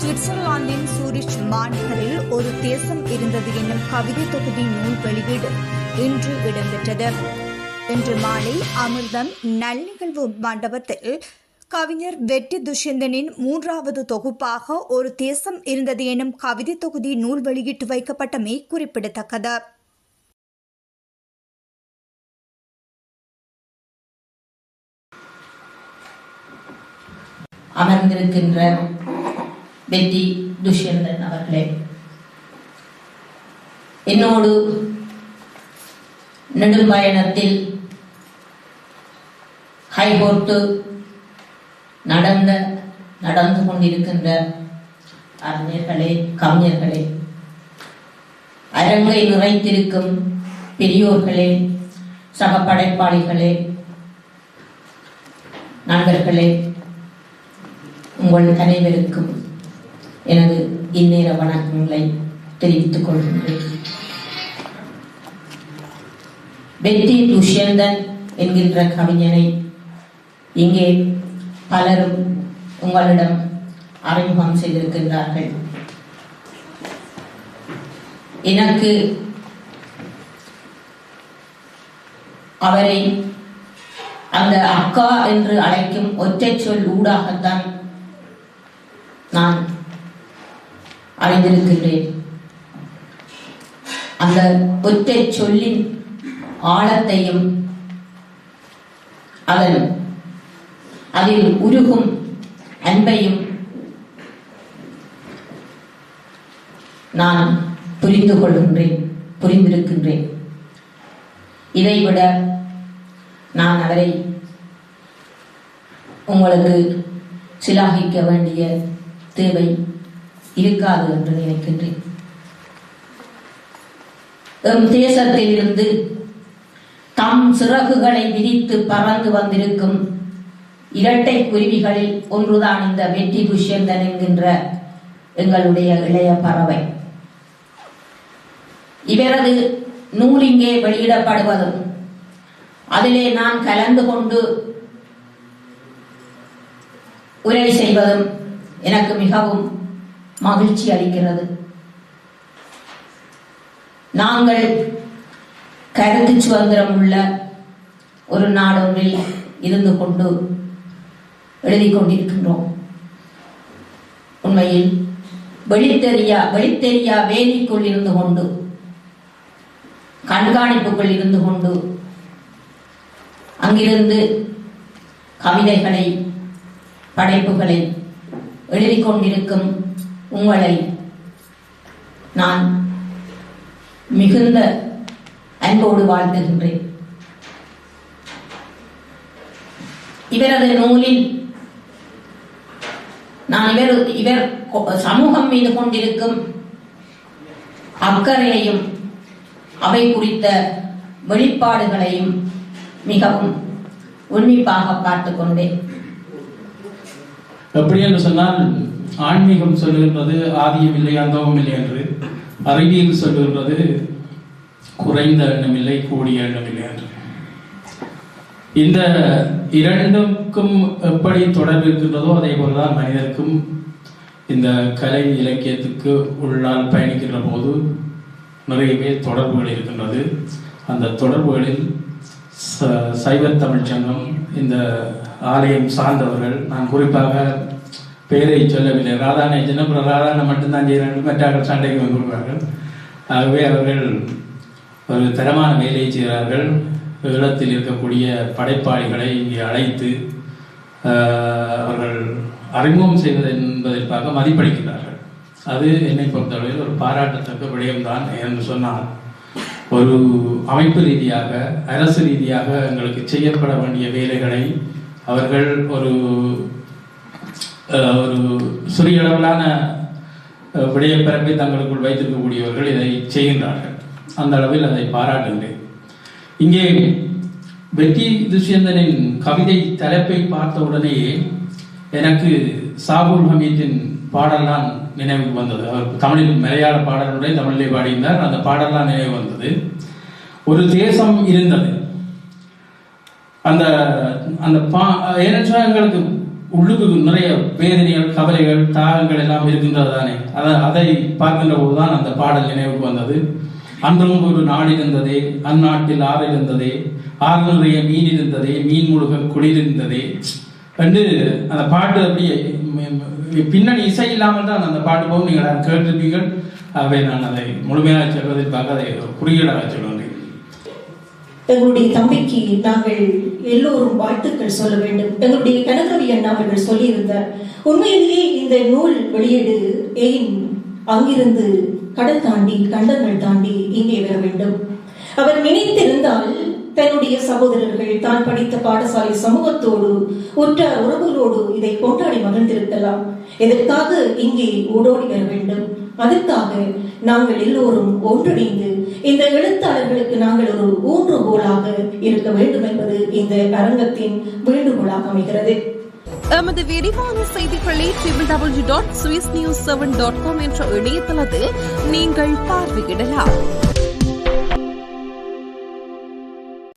சுவிட்சர்லாந்தின் சூரிச் மாநகரில் ஒரு தேசம் இருந்தது என்னும் கவிதை தொகுதி நூல் வெளியீடு இன்று இடம்பெற்றது. இன்று மாலை அமிர்தம் நல்நிகழ்வு மண்டபத்தில் கவிஞர் வெற்றி துஷ்யந்தனின் மூன்றாவது தொகுப்பாக ஒரு தேசம் இருந்தது எனும் கவிதை தொகுதி நூல் வெளியிட்டு வைக்கப்பட்டமை குறிப்பிடத்தக்கது. அமர்ந்திருக்கின்ற வெற்றி துஷ்யந்தன் அவர்களே. என்னோடு நெடும்பயணத்தில் ஹைகோர்ட்டு நடந்த நடந்து கொண்டிருக்கின்ற அறிஞர்களே கவிஞர்களே அரங்கை நிறைத்திருக்கும் பெரியோர்களே சக படைப்பாளிகளே நண்பர்களே உங்கள் அனைவருக்கும் எனது இந்நேர வணக்கங்களை தெரிவித்துக் கொள்கின்றேன். வெற்றி துஷ்யந்தன் என்கின்ற கவிஞனை இங்கே பலரும் உங்களிடம் அறிமுகம் செய்திருக்கின்றார்கள். எனக்கு அவரை அந்த அக்கா என்று அழைக்கும் ஒற்றை சொல் ஊடாகத்தான் நான் அறிந்திருக்கின்றேன். அந்த ஒற்றை சொல்லின் ஆழத்தையும் அதன் அதில் உருகும் அன்பையும் நான் புரிந்து கொள்கின்றேன் புரிந்திருக்கின்றேன். இதைவிட நான் அவரை உங்களுக்கு சிலாகிக்க வேண்டிய தேவை இருக்காது என்று நினைக்கின்றேன். எம் தேசத்திலிருந்து தம் சிறகுகளை விரித்து பறந்து வந்திருக்கும் இரட்டை குருவிகளில் ஒன்றுதான் இந்த வெற்றி புஷ்யந்தன் என்கின்ற எங்களுடைய இளைய பறவை. இவரது நூல் இங்கே வெளியிடப்படுவதும் அதிலே நான் கலந்து கொண்டு உரை செய்வதும் எனக்கு மிகவும் மகிழ்ச்சி அளிக்கிறது. நாங்கள் கருத்து சுதந்திரம் உள்ள ஒரு நாடொன்றில் இருந்து கொண்டு எழுதி கொண்டிருக்கின்றோம். உண்மையில் வெளித்தெரியா வெளித்தெரியா வேலிக்குள் இருந்து கொண்டு கண்காணிப்புக்குள் இருந்து கொண்டு அங்கிருந்து கவிதைகளை படைப்புகளை எழுதி கொண்டிருக்கும் உங்களை நான் மிகுந்த அன்போடு வாழ்த்துகின்றேன். இவரது நூலில் நான் இவர் இவர் கொ- சமூகம் மீது கொண்டிருக்கும் அக்கறையையும் அவை குறித்த வெளிப்பாடுகளையும் மிகவும் உன்னிப்பாக பார்த்து கொண்டேன். எப்படி என்று சொன்னால் ஆன்மீகம் சொல்லுகின்றது ஆதியம் இல்லை அந்தவம் இல்லை என்று. அறிவியல் சொல்லுகின்றது குறைந்த எண்ணம் இல்லை கூடிய எண்ணம் இல்லை என்று. இந்த இரண்டுக்கும் எப்படி தொடர்பு இருக்கின்றதோ அதே போலதான் மனிதருக்கும் இந்த கலை இலக்கியத்துக்கு உள்ளால் பயணிக்கின்ற போது நிறையவே தொடர்புகள் இருக்கின்றது. அந்த தொடர்புகளில் ச- சைவ தமிழ்ச்சங்கம் இந்த ஆலயம் சார்ந்தவர்கள் நான் குறிப்பாக பெயரை சொல்லவில்லை. ராதானை சின்னப்புற ராதானை மட்டும்தான் செய்கிறார்கள் மற்றார்கள் சண்டைக்கு வந்துள்ளார்கள் ஆகவே அவர்கள் ஒரு தரமான வேலையை செய்கிறார்கள். ஈழத்தில் இருக்கக்கூடிய படைப்பாளிகளை இங்கே அழைத்து அவர்கள் அறிமுகம் செய்வது என்பதற்காக மதிப்பளிக்கிறார்கள். அது என்னை பொறுத்தளவில் ஒரு பாராட்டத்தக்க விடயம்தான் என்று சொன்னார் ஒரு அமைப்பு ரீதியாக அரசு ரீதியாக எங்களுக்கு செய்யப்பட வேண்டிய வேலைகளை அவர்கள் ஒரு ஒரு சிறிய அளவிலான பிறப்பி விடயப்பரப்பை தங்களுக்குள் வைத்திருக்கக்கூடியவர்கள் இதை செய்கின்றார்கள். அந்த அளவில் அதை பாராட்டுகிறேன் இங்கே வெற்றி துஷ்யந்தனின் கவிதை தலைப்பை பார்த்த உடனேயே எனக்கு சாகுல் ஹமீதின் பாடல்லாம் நினைவுக்கு வந்தது. அவர் தமிழில் மலையாள பாடலுடைய தமிழிலே பாடியிருந்தார். அந்த பாடல்லாம் நினைவு வந்தது. ஒரு தேசம் இருந்தது. அந்த அந்த பா ஏனென்றால் எங்களுக்கு உள்ளுக்கு நிறைய வேதனைகள் கவலைகள் தாகங்கள் எல்லாம் இருக்கின்றது தானே. அதை அதை பார்க்கின்ற போதுதான் அந்த பாடல் நினைவுக்கு வந்தது. அன்றும் ஒரு நாடு இருந்ததே அந்நாட்டில் ஆறு இருந்ததே ஆறு நிறைய மீன் இருந்ததே மீன் முழுக குளிர் இருந்ததே வந்து அந்த பாட்டு அப்படியே பின்னணி இசை இல்லாமல் தான் அந்த பாட்டு போகும். நீங்கள் அதை கேட்டிருப்பீர்கள். ஆகவே நான் அதை முழுமையாக சொல்வதற்காக அதை ஒரு குறியீடாக சொல்லுவேன் எங்களுடைய தம்பிக்கு நாங்கள் எல்லோரும் வாழ்த்துக்கள் சொல்ல வேண்டும். எங்களுடைய கனகரவி அண்ணா அவர்கள் சொல்லியிருந்தார் உண்மையிலேயே இந்த நூல் வெளியீடு ஏன் அங்கிருந்து கடல் தாண்டி கண்டங்கள் தாண்டி இங்கே வர வேண்டும்? அவர் நினைத்திருந்தால் தன்னுடைய சகோதரர்கள் தான் படித்த பாடசாலை சமூகத்தோடு உற்றார் உறவுகளோடு இதை கொண்டாடி மகிழ்ந்திருக்கலாம். இதற்காக இங்கே ஓடோடி வர வேண்டும்? அதற்காக நாங்கள் எல்லோரும் ஒன்றிணைந்து இந்த எழுத்தாளர்களுக்கு நாங்கள் ஒரு ஊன்றுகோலாக இருக்க வேண்டும் என்பது இந்த அரங்கத்தின் வேண்டுகோளாக அமைகிறது. எமது விரிவான செய்திகளை triple W dot Swiss news seven dot com என்ற இணையதளத்தில் நீங்கள் பார்வையிடலாம்.